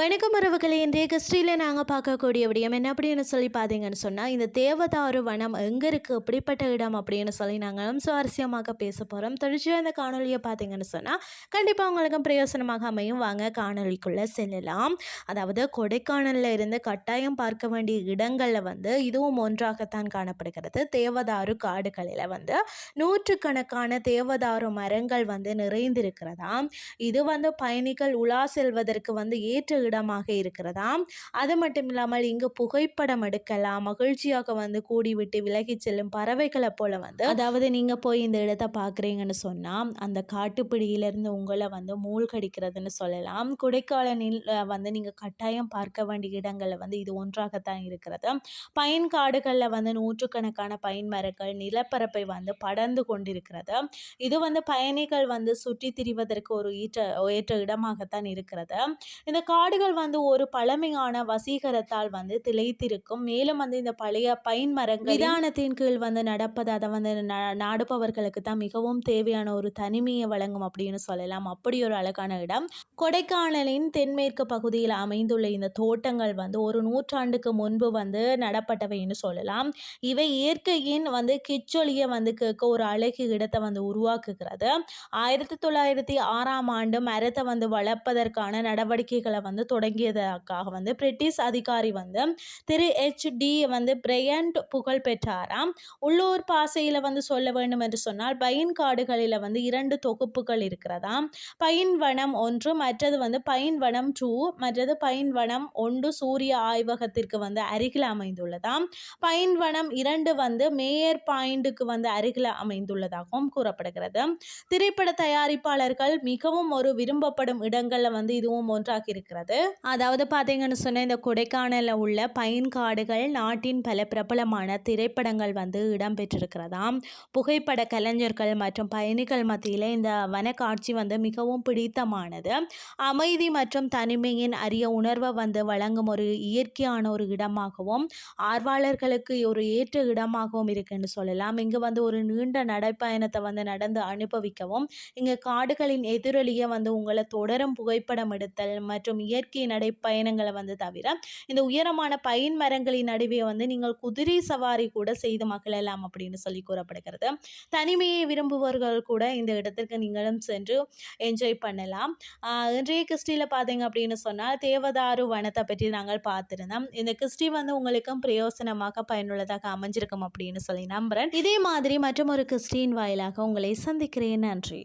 வணக்கம் உறவுகளை. இன்றைய கிறிஸ்டியில் நாங்கள் பார்க்கக்கூடிய விடயம் என்ன அப்படின்னு சொல்லி பார்த்தீங்கன்னு சொன்னால் இந்த தேவதாரு வனம் எங்கே இருக்குது அப்படிப்பட்ட இடம் அப்படின்னு சொல்லி நாங்களும் சுவாரஸ்யமாக பேச போகிறோம் தொடர்ச்சியாக இந்த காணொலியை பார்த்தீங்கன்னு சொன்னால் கண்டிப்பாக உங்களுக்கும் பிரயோசனமாக அமையும். வாங்க காணொலிக்குள்ளே செல்லலாம். அதாவது கொடைக்கானலில் இருந்து கட்டாயம் பார்க்க வேண்டிய இடங்களில் வந்து இதுவும் ஒன்றாகத்தான் காணப்படுகிறது. தேவதாரு காடுகளில் வந்து நூற்றுக்கணக்கான தேவதாரு மரங்கள் வந்து நிறைந்திருக்கிறதா இது வந்து பயணிகள் உலா செல்வதற்கு வந்து ஏற்ற இடமாக இருக்கிறதாம். அது மட்டும் இல்லாமல் இங்கு புகைப்படம் எடுக்கலாம் மகிழ்ச்சியாக வந்து கூடிவிட்டு விலகி செல்லும் பறவைகளை போல வந்து. அதாவது நீங்க போய் இந்த இடத்த பார்க்குறீங்கன்னு சொன்னா அந்த காட்டுப்பிடியிலிருந்து உங்களை வந்து மூழ்கடிக்கிறதுன்னு சொல்லலாம். கொடைக்கானலில் வந்து நீங்க கட்டாயம் பார்க்க வேண்டிய இடங்கள்ல வந்து இது ஒன்றாகத்தான் இருக்கிறது. பைன் காடுகளில் வந்து நூற்றுக்கணக்கான பைன் மரங்கள் நிலப்பரப்பை வந்து படர்ந்து கொண்டிருக்கிறது. இது வந்து பயணிகள் வந்து சுற்றி திரிவதற்கு ஒரு ஈற்ற ஏற்ற இடமாகத்தான் இருக்கிறது. இந்த காடு காடுகள் வந்து ஒரு பழமையான வசீகரத்தால் வந்து திளைத்திருக்கும். மேலும் வந்து இந்த பழைய பைன் மரங்கள் விதானத்தின் கீழ் வந்து நடப்பது அதை வந்து ந- நாடுபவர்களுக்கு தான் மிகவும் தேவையான ஒரு தனிமையை வழங்கும் அப்படின்னு சொல்லலாம். அப்படி ஒரு அழகான இடம். கொடைக்கானலின் தென்மேற்கு பகுதியில் அமைந்துள்ள இந்த தோட்டங்கள் வந்து ஒரு நூற்றாண்டுக்கு முன்பு வந்து நடப்பட்டவைன்னு சொல்லலாம். இவை இயற்கையின் வந்து கிச்சொலியை வந்து கேட்க ஒரு அழகு இடத்தை வந்து உருவாக்குகிறது. ஆயிரத்தி தொள்ளாயிரத்தி ஆறாம் ஆண்டு மரத்தை வந்து வளர்ப்பதற்கான நடவடிக்கைகளை வந்து தொடங்கியதற்காக வந்து பிரிட்டிஷ் அதிகாரி வந்து திரு ஹெச் டி வந்து பிரையண்ட் புகழ் பெற்றாராம். உள்ளூர் பாசையில் வந்து சொல்ல வேண்டும் என்று சொன்னால் பைன் காடுகளில் வந்து இரண்டு தொகுப்புகள் இருக்கிறதாம். பைன் வனம் ஒன்று மற்றது வந்து பைன் வனம் டூ மற்றது பைன் வனம் ஒன்று சூரிய ஆய்வகத்திற்கு வந்து அருகில் அமைந்துள்ளதாம். பைன் வனம் இரண்டு வந்து மேயர் பாயிண்ட்டுக்கு வந்து அருகில் அமைந்துள்ளதாகவும் கூறப்படுகிறது. திரைப்பட தயாரிப்பாளர்கள் மிகவும் ஒரு விரும்பப்படும் இடங்களில் வந்து இதுவும் ஒன்றாக இருக்கிறது. அதாவது பார்த்தீங்கன்னு சொன்னால் இந்த கொடைக்கானலில் உள்ள பைன் காடுகள் நாட்டின் பல பிரபலமான திரைப்படங்கள் வந்து இடம்பெற்றிருக்கிறதாம். புகைப்பட கலைஞர்கள் மற்றும் பயணிகள் மத்தியில் இந்த வனக்காட்சி வந்து மிகவும் பிடித்தமானது. அமைதி மற்றும் தனிமையின் அரிய உணர்வை வந்து வழங்கும் ஒரு இயற்கையான ஒரு இடமாகவும் ஆர்வலர்களுக்கு ஒரு ஏற்ற இடமாகவும் இருக்குன்னு சொல்லலாம். இங்கு வந்து ஒரு நீண்ட நடைப்பயணத்தை வந்து நடந்து அனுபவிக்கவும் இங்கு காடுகளின் எதிரொலியை வந்து உங்களை தொடரும் புகைப்படம் எடுத்தல் மற்றும் இயற்கை நடைப்பயணங்களை வந்து தவிர இந்த உயரமான பைன் மரங்களின் நடுவே வந்து நீங்கள் குதிரை சவாரி கூட செய்து மகிழலாம் அப்படின்னு சொல்லி கூறப்படுகிறது. தனிமையை விரும்புபவர்கள் கூட இந்த இடத்திற்கு நீங்களும் சென்று என்ஜாய் பண்ணலாம். இன்றைய கிறிஸ்டியில் பார்த்தீங்க அப்படின்னு சொன்னால் தேவதாரு வனத்தை பற்றி நாங்கள் பார்த்துருந்தோம். இந்த கிறிஸ்டி வந்து உங்களுக்கும் பிரயோசனமாக பயனுள்ளதாக அமைஞ்சிருக்கும் அப்படின்னு சொல்லி நம்புகிறேன் இதே மாதிரி மற்றும் ஒரு கிறிஸ்டின் வாயிலாக உங்களை சந்திக்கிறேன். நன்றி.